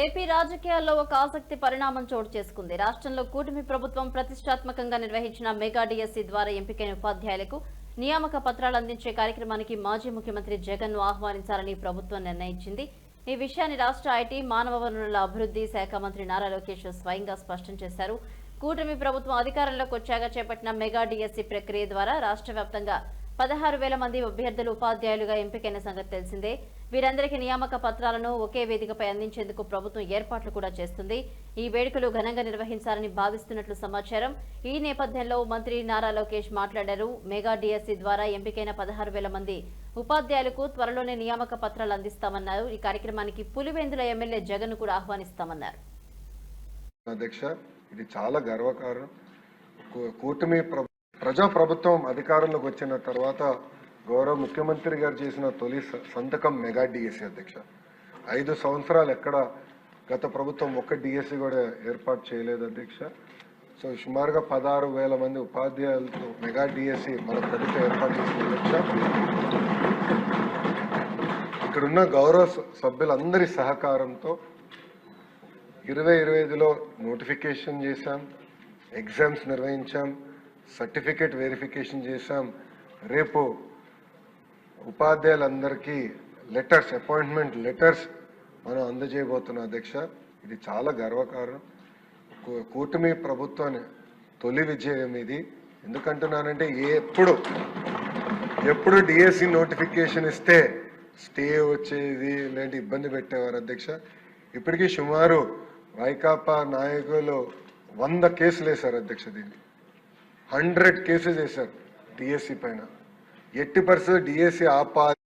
AP రాజకీయాల్లో ఒక ఆసక్తి పరిణామం చోటు చేసుకుంది. రాష్ట్రంలో కూటమి ప్రభుత్వం ప్రతిష్టాత్మకంగా నిర్వహించిన మెగా డిఎస్సీ ద్వారా ఎంపికైన ఉపాధ్యాయులకు నియామక పత్రాలు అందించే కార్యక్రమానికి మాజీ ముఖ్యమంత్రి జగన్ ఆహ్వానించాలని ప్రభుత్వం నిర్ణయించింది. ఈ విషయాన్ని రాష్ట్ర ఐటీ మానవ వనరుల అభివృద్ధి శాఖ మంత్రి నారా లోకేష్ స్వయంగా స్పష్టం చేశారు. కూటమి ప్రభుత్వం అధికారంలోకి వచ్చాక చేపట్టిన మెగా డిఎస్సీ ప్రక్రియ ద్వారా రాష్ట్ర వ్యాప్తంగా పదహారు వేల మంది అభ్యర్థులు ఉపాధ్యాయులుగా ఎంపికైన సంగతి తెలిసిందే. వీరందరికీ నియామక పత్రాలను ఒకే వేదికపై అందించేందుకు ప్రభుత్వం ఏర్పాట్లు కూడా చేస్తుంది. ఈ వేడుకలు ఘనంగా నిర్వహించాలని భావిస్తున్నట్లు సమాచారం. ఈ నేపథ్యంలో మంత్రి నారా లోకేష్ మాట్లాడారు. మెగా డిఎస్సి ద్వారా ఎంపికైన పదహారు వేల మంది ఉపాధ్యాయులకు త్వరలోనే నియామక పత్రాలు అందిస్తామన్నారు. ఈ కార్యక్రమానికి పులివెందుల ఎమ్మెల్యే జగన్ కూడా ఆహ్వానిస్తామన్నారు. అధ్యక్ష ఇది చాలా గర్వకారణం. కూటమి ప్రజా ప్రభుత్వం అధికారంలోకి వచ్చిన తర్వాత గౌరవ ముఖ్యమంత్రి గారు చేసిన తొలి స- సంతకం మెగా డిఎస్సి అధ్యక్ష. ఐదు సంవత్సరాలు ఎక్కడ గత ప్రభుత్వం ఒక్క డిఎస్సి కూడా ఏర్పాటు చేయలేదు అధ్యక్ష. సో సుమారుగా పదహారు వేల మంది ఉపాధ్యాయులతో మెగా డిఎస్సి మన ప్రభుత్వం ఏర్పాటు చేసింది అధ్యక్ష. ఇక్కడున్న గౌరవ స- సభ్యులందరి సహకారంతో ఇరవై ఇరవై ఐదులో నోటిఫికేషన్ చేశాం ఎగ్జామ్స్ నిర్వహించాం సర్టిఫికేట్ వెరిఫికేషన్ చేశాం. రేపు ఉపాధ్యాయులందరికీ లెటర్స్ అపాయింట్మెంట్ లెటర్స్ మనం అందజేయబోతున్నాం అధ్యక్ష. ఇది చాలా గర్వకారణం. కూటమి ప్రభుత్వాన్ని తొలి విజయం ఇది. ఎందుకంటున్నానంటే ఎప్పుడు ఎప్పుడు డిఎస్సి నోటిఫికేషన్ ఇస్తే స్టే వచ్చేది లేదంటే ఇబ్బంది పెట్టేవారు అధ్యక్ష. ఇప్పటికీ సుమారు వైకాపా నాయకులు వంద కేసులు వేశారు అధ్యక్ష దీన్ని. హండ్రెడ్ కేసెస్ వేశారు డిఎస్సి పైన. ఎట్టి పరిస్థితి డిఎస్సి ఆపాలి.